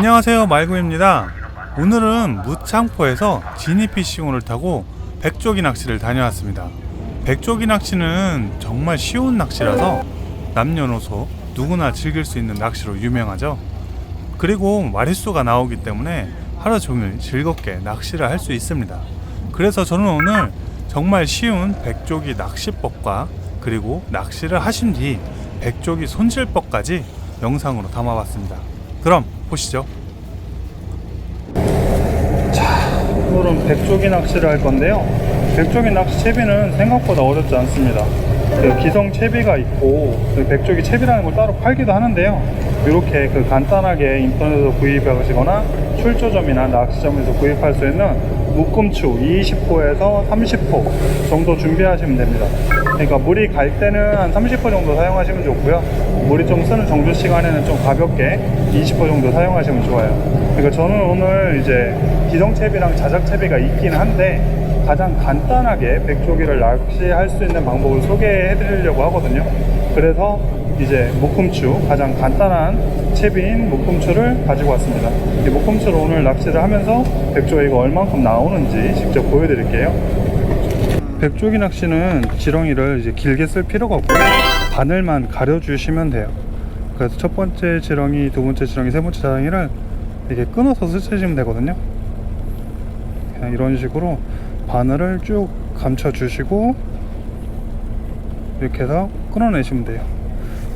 안녕하세요 말구입니다. 오늘은 무창포에서 지니피싱호를 타고 백조기 낚시를 다녀왔습니다. 백조기 낚시는 정말 쉬운 낚시라서 남녀노소 누구나 즐길 수 있는 낚시로 유명하죠. 그리고 마리수가 나오기 때문에 하루 종일 즐겁게 낚시를 할 수 있습니다. 그래서 저는 오늘 정말 쉬운 백조기 낚시법과 그리고 낚시를 하신 뒤 백조기 손질법까지 영상으로 담아봤습니다 그럼 보시죠 오늘은 백조기 낚시를 할 건데요. 백조기 낚시 채비는 생각보다 어렵지 않습니다. 그 기성 채비가 있고 그 백조기 채비라는 걸 따로 팔기도 하는데요. 이렇게 그 간단하게 인터넷에서 구입하시거나 출조점이나 낚시점에서 구입할 수 있는 묶음추 20호에서 30호 정도 준비하시면 됩니다. 그러니까 물이 갈 때는 한 30호 정도 사용하시면 좋고요. 물이 좀 쓰는 정조 시간에는 좀 가볍게 20호 정도 사용하시면 좋아요. 그러니까 저는 오늘 이제 기성채비랑 자작채비가 있긴 한데 가장 간단하게 백조기를 낚시할 수 있는 방법을 소개해 드리려고 하거든요. 그래서 이제 묶음추, 가장 간단한 채비인 묶음추를 가지고 왔습니다. 이 묶음추로 오늘 낚시를 하면서 백조기가 얼만큼 나오는지 직접 보여드릴게요. 백조기 낚시는 지렁이를 이제 길게 쓸 필요가 없고요. 바늘만 가려주시면 돼요. 그래서 첫 번째 지렁이, 두 번째 지렁이, 세 번째 지렁이를 이렇게 끊어서 쓰시면 되거든요. 그냥 이런 식으로 바늘을 쭉 감춰 주시고 이렇게 해서 끊어내시면 돼요.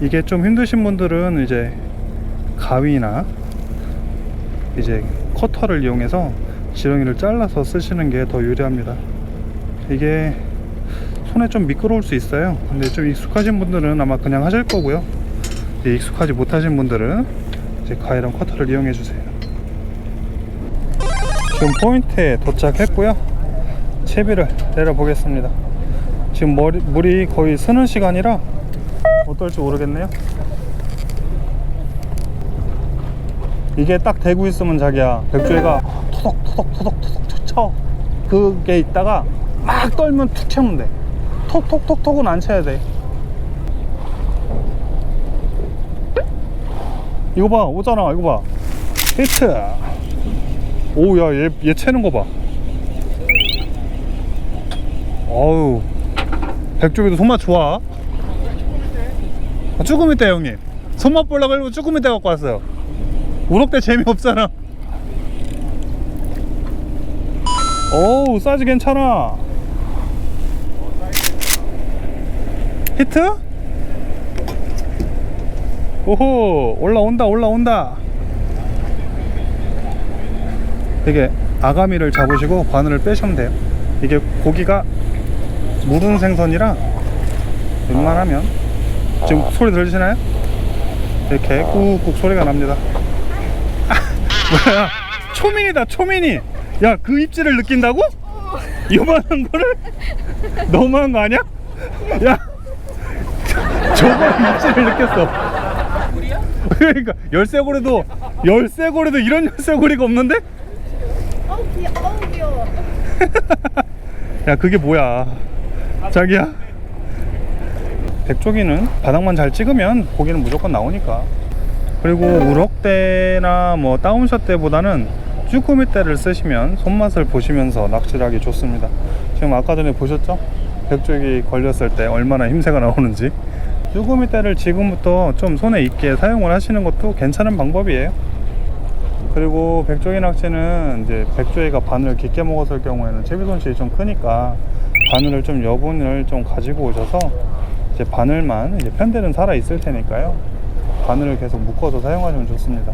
이게 좀 힘드신 분들은 이제 가위나 이제 커터를 이용해서 지렁이를 잘라서 쓰시는 게 더 유리합니다. 이게 손에 좀 미끄러울 수 있어요. 근데 좀 익숙하신 분들은 아마 그냥 하실 거고요. 익숙하지 못하신 분들은 이제 가위랑 커터를 이용해 주세요. 지금 포인트에 도착했고요. 채비를 내려 보겠습니다. 지금 머리, 물이 거의 쓰는 시간이라 어떨지 모르겠네요. 이게 딱 대고 있으면 자기야 백조이가 토덕토덕토덕토덕 쳐 그게 있다가 막 떨면 툭 채면 돼. 톡톡톡톡은 안 쳐야 돼. 이거 봐 오잖아 이거 봐. 히트. 오야 얘, 얘 채는 거봐. 어우. 백조기도 손맛 좋아. 아, 쭈꾸미 때 형님. 손맛 보려고 일부 쭈꾸미 때 갖고 왔어요. 우럭대 재미없잖아. 오우 사이즈 괜찮아 히트? 오호 올라온다 올라온다 이게 아가미를 잡으시고 바늘을 빼시면 돼요 이게 고기가 무른 생선이라 웬만하면 지금 소리 들리시나요? 이렇게 꾹꾹 소리가 납니다 뭐야 초민이다 초민이 야 그 입질을 느낀다고? 요만한 거를? 너무한 거 아니야? 야 저거 입질을 느꼈어. 그러니까 열쇠고리도 열쇠고리도 이런 열쇠고리가 없는데? 어우 귀여 어우 귀여워 야 그게 뭐야? 자기야? 백조기는 바닥만 잘 찍으면 고기는 무조건 나오니까. 그리고 우럭대나 뭐 다운샷 때보다는 쭈꾸미 대를 쓰시면 손맛을 보시면서 낚시를 하기 좋습니다. 지금 아까 전에 보셨죠? 백조기 걸렸을 때 얼마나 힘새가 나오는지 쭈꾸미 대를 지금부터 좀 손에 있게 사용을 하시는 것도 괜찮은 방법이에요. 그리고 백조기 낚시는 이제 백조기가 바늘을 깊게 먹었을 경우에는 채비 손실이 좀 크니까 바늘을 좀 여분을 좀 가지고 오셔서 이제 바늘만 이제 편대는 살아 있을 테니까요. 바늘을 계속 묶어서 사용하시면 좋습니다.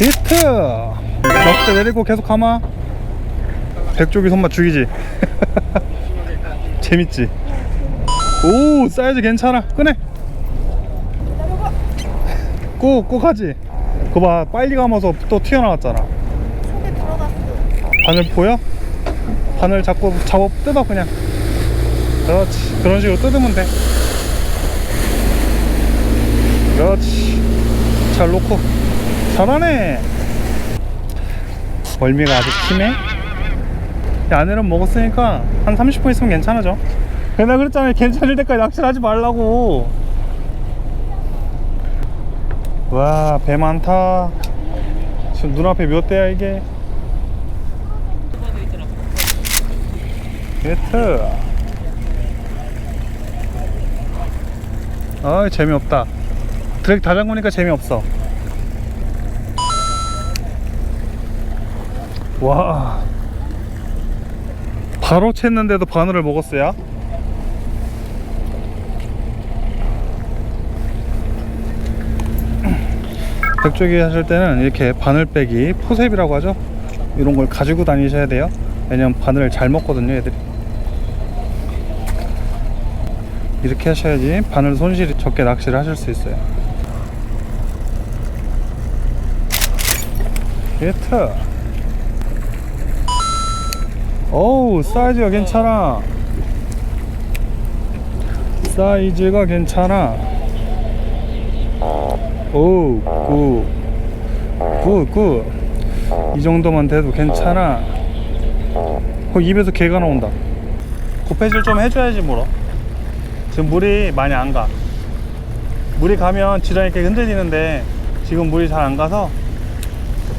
히트! 넉대 내리고 계속 감아. 백조기 손맛 죽이지. 재밌지 오 사이즈 괜찮아. 꺼내. 꾹꾹 하지. 그거 봐 빨리 감아서 또 튀어나왔잖아. 속에 들어갔어. 바늘 보여? 바늘 잡고 잡아 뜯어 그냥. 그렇지. 그런 식으로 뜯으면 돼. 그렇지. 잘 놓고. 잘하네. 멀미가 아직 심해? 이 안에는 먹었으니까 한 30분 있으면 괜찮아져 내가 그랬잖아 괜찮을 때까지 낚시를 하지 말라고 와 배 많다 지금 눈앞에 몇 대야 이게? 히트. 아 재미없다. 드랙 다 잠그니까 재미없어. 와. 바로 챘는데도 바늘을 먹었어요. 백조기 하실 때는 이렇게 바늘 빼기 포셉이라고 하죠? 이런 걸 가지고 다니셔야 돼요. 왜냐면 바늘을 잘 먹거든요 애들이. 이렇게 하셔야지 바늘 손실이 적게 낚시를 하실 수 있어요. 히트. 어우 사이즈가 괜찮아. 사이즈가 괜찮아 오, 굿. 굿, 굿. 이 정도만 돼도 괜찮아. 어, 입에서 개가 나온다. 고패질 좀 해줘야지, 물어. 지금 물이 많이 안 가. 물이 가면 지렁이 이렇게 흔들리는데 지금 물이 잘 안 가서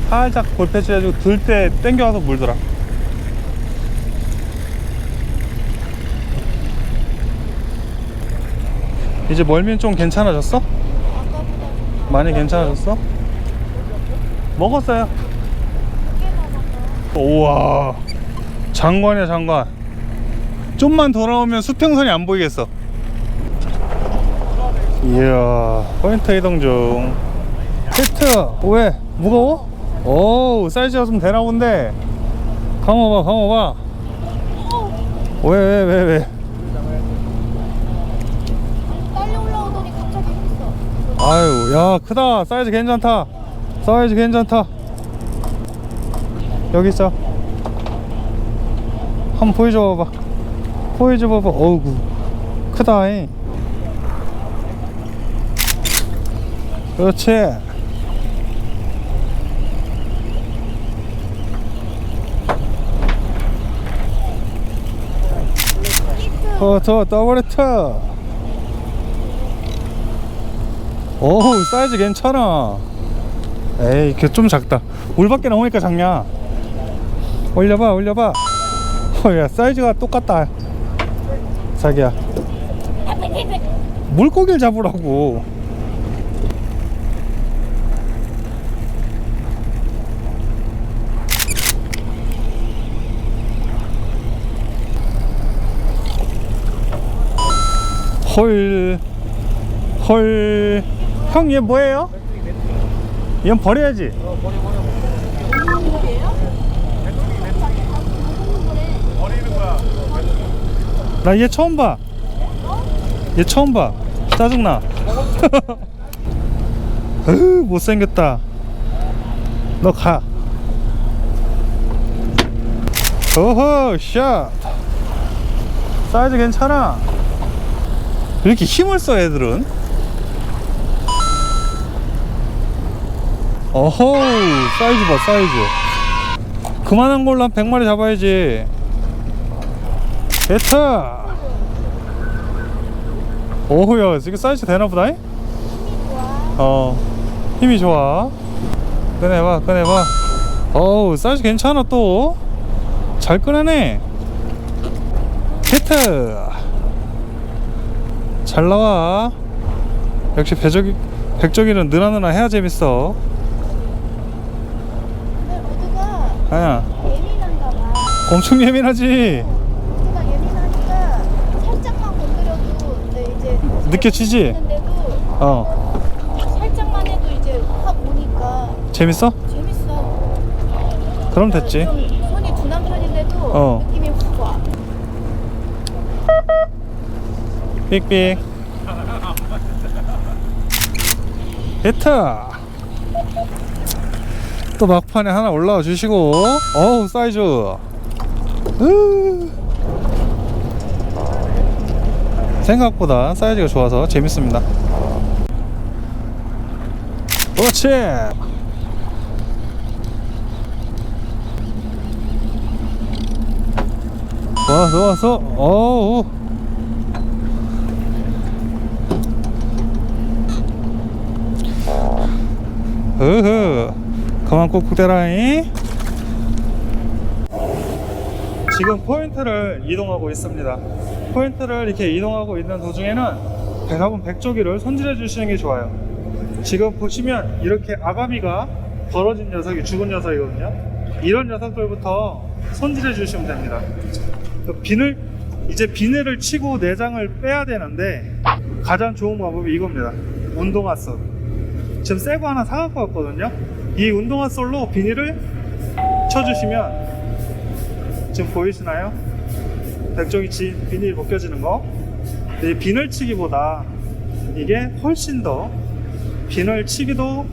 살짝 골패질 해주고 들 때 땡겨와서 물더라. 이제 멀면 좀 괜찮아졌어? 많이 괜찮아졌어? 먹었어요. 우와. 장관이야 장관. 좀만 돌아오면 수평선이 안 보이겠어. 이야 포인트 이동 중. 히트 왜? 무거워? 오 사이즈가 좀 되나 본데. 감아봐 감아봐. 왜왜왜 왜, 올라오더니 갑자기 했어. 아유 야 크다. 사이즈 괜찮다. 사이즈 괜찮다. 여기 있어. 한번 보여줘 봐봐. 보여줘 봐봐. 어우구. 크다 잉. 그렇지. 어저 더블 히트 오우 사이즈 괜찮아. 에이 걔좀 작다. 물 밖에 나오니까 작냐? 올려봐 올려봐. 어야 사이즈가 똑같다. 자기야. 물고기를 잡으라고. 헐 헐. 형, 얘 뭐예요? 얘는 버려야지. 나얘 처음 봐. 얘 처음 봐. 짜증나. 으, 못생겼다. 너 가. 오호, 샷. 사이즈 괜찮아. 왜 이렇게 힘을 써, 애들은? 어허 사이즈 봐 사이즈. 그만한 걸로 한 100마리 잡아야지. 됐다. 오호야 지금 사이즈 되나보다 어 힘이 좋아. 꺼내봐 꺼내봐. 어우 사이즈 괜찮아 또. 잘 꺼내네. 히트. 잘 나와. 역시 배저기 백저기는 느나느나 해야 재밌어 근데 아야 예민한가 봐. 엄청 예민하지 모두가 예민하니까 살짝만 건드려도 네, 이제 느껴지지? 어 살짝만 해도 이제 확 오니까 재밌어? 재밌어. 그럼 됐지 좀 손이 둔한 편인데도 어. 느낌이 확 와. 삑삑 히트 또 막판에 하나 올라와 주시고. 어우 사이즈. 으. 생각보다 사이즈가 좋아서 재밌습니다. 그렇지. 좋아 좋았어 어우 그만 꾹꾹 대라잉 지금 포인트를 이동하고 있습니다. 포인트를 이렇게 이동하고 있는 도중에는 대부분 백조기를 손질해 주시는 게 좋아요. 지금 보시면 이렇게 아가미가 벌어진 녀석이 죽은 녀석이거든요. 이런 녀석들부터 손질해 주시면 됩니다. 그 비늘 이제 비늘을 치고 내장을 빼야 되는데 가장 좋은 방법이 이겁니다. 운동화 솔 지금 새거 하나 사갖고 왔거든요 이 운동화 솔로 비닐을 쳐주시면 지금 보이시나요? 백종이 지 비닐 벗겨지는 거 이 비늘 치기보다 이게 훨씬 더 비늘 치기도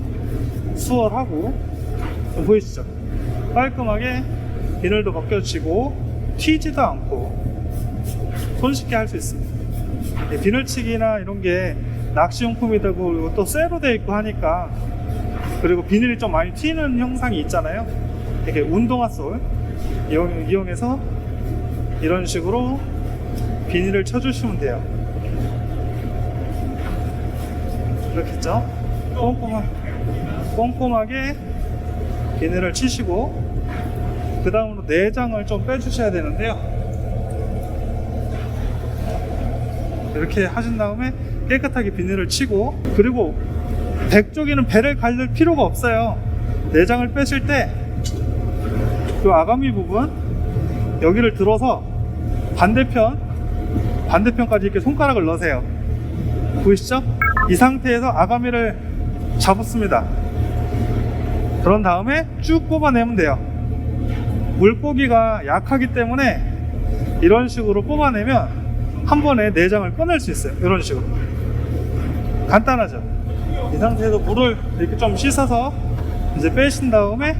수월하고 좀 보이시죠? 깔끔하게 비늘도 벗겨지고 튀지도 않고 손쉽게 할 수 있습니다. 이 비늘치기나 이런 게 낚시용품이 되고 또 쇠로 돼 있고 하니까 그리고 비닐이 좀 많이 튀는 형상이 있잖아요. 이렇게 운동화 솔 이용, 이용해서 이런 식으로 비닐을 쳐주시면 돼요. 이렇게죠? 꼼꼼하, 꼼꼼하게 비닐을 치시고 그 다음으로 내장을 좀 빼주셔야 되는데요. 이렇게 하신 다음에 깨끗하게 비닐을 치고 그리고 백조기는 배를 갈릴 필요가 없어요 내장을 빼실 때 이 아가미 부분 여기를 들어서 반대편 반대편까지 이렇게 손가락을 넣으세요 보이시죠? 이 상태에서 아가미를 잡았습니다 그런 다음에 쭉 뽑아내면 돼요 물고기가 약하기 때문에 이런 식으로 뽑아내면 한 번에 내장을 꺼낼 수 있어요. 이런 식으로. 간단하죠. 이 상태에서 물을 이렇게 좀 씻어서 이제 빼신 다음에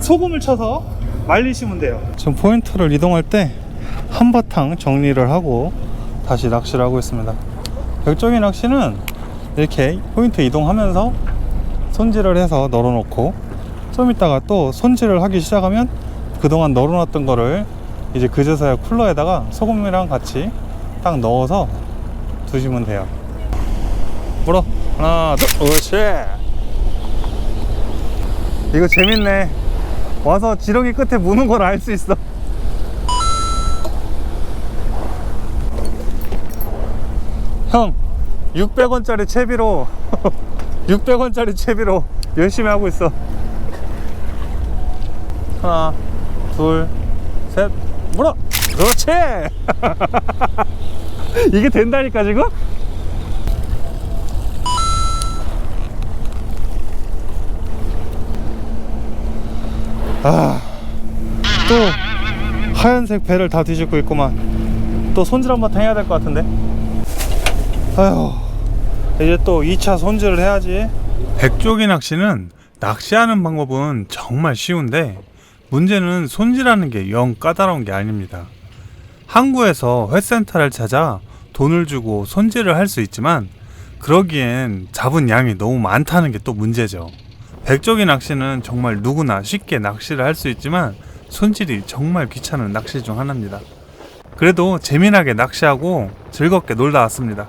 소금을 쳐서 말리시면 돼요. 지금 포인트를 이동할 때 한바탕 정리를 하고 다시 낚시를 하고 있습니다. 백종이 낚시는 이렇게 포인트 이동하면서 손질을 해서 널어놓고 좀 이따가 또 손질을 하기 시작하면 그동안 널어놨던 거를 이제 그제서야 쿨러에다가 소금이랑 같이 딱 넣어서 두시면 돼요. 물어 하나 둘 그렇지. 이거 재밌네. 와서 지렁이 끝에 무는 걸 알 수 있어. 형, 600원짜리 채비로 600원짜리 채비로 열심히 하고 있어. 하나, 둘, 셋, 물어. 그렇지. 이게 된다니까 지금? 아, 또 하얀색 배를 다 뒤집고 있구만. 또 손질 한번 해야 될 것 같은데. 아휴, 이제 또 2차 손질을 해야지. 백조기 낚시는 낚시하는 방법은 정말 쉬운데 문제는 손질하는 게 영 까다로운 게 아닙니다. 항구에서 회센터를 찾아 돈을 주고 손질을 할 수 있지만 그러기엔 잡은 양이 너무 많다는 게 또 문제죠. 백조기 낚시는 정말 누구나 쉽게 낚시를 할 수 있지만 손질이 정말 귀찮은 낚시 중 하나입니다. 그래도 재미나게 낚시하고 즐겁게 놀다 왔습니다.